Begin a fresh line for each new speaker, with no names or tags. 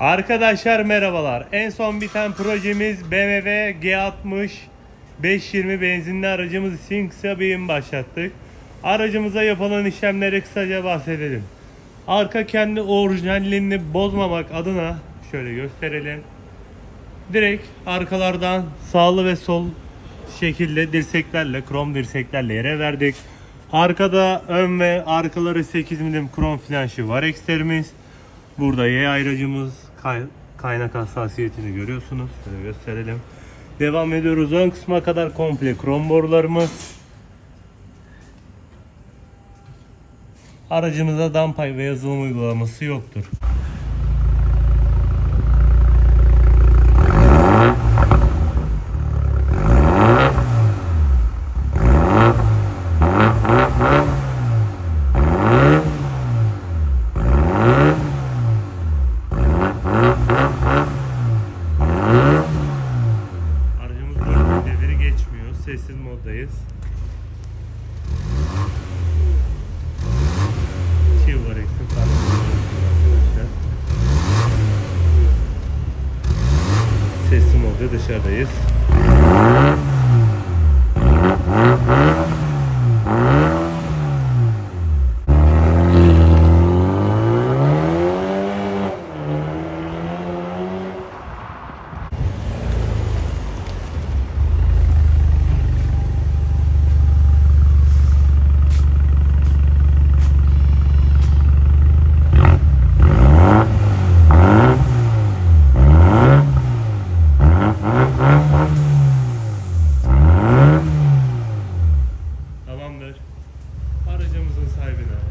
Arkadaşlar merhabalar. En son biten projemiz BMW G60 520 benzinli aracımız için kısa bir başlattık. Aracımıza yapılan işlemleri kısaca bahsedelim. Arka kendi orijinalliğini bozmamak adına şöyle gösterelim. Direkt arkalardan sağlı ve sol şekilde dirseklerle, krom dirseklerle yere verdik. Arkada ön ve arkaları 8 milim krom flanşı var eksterimiz. Burada Y ayracımız kaynak hassasiyetini görüyorsunuz. Şöyle gösterelim. Devam ediyoruz. Ön kısma kadar komple krom borularımız. Aracımızda dampay ve yazılım uygulaması yoktur. Sessiz moddayız. Çiğ var arkadaşlar. Sessiz modda dışarıdayız. sahibine.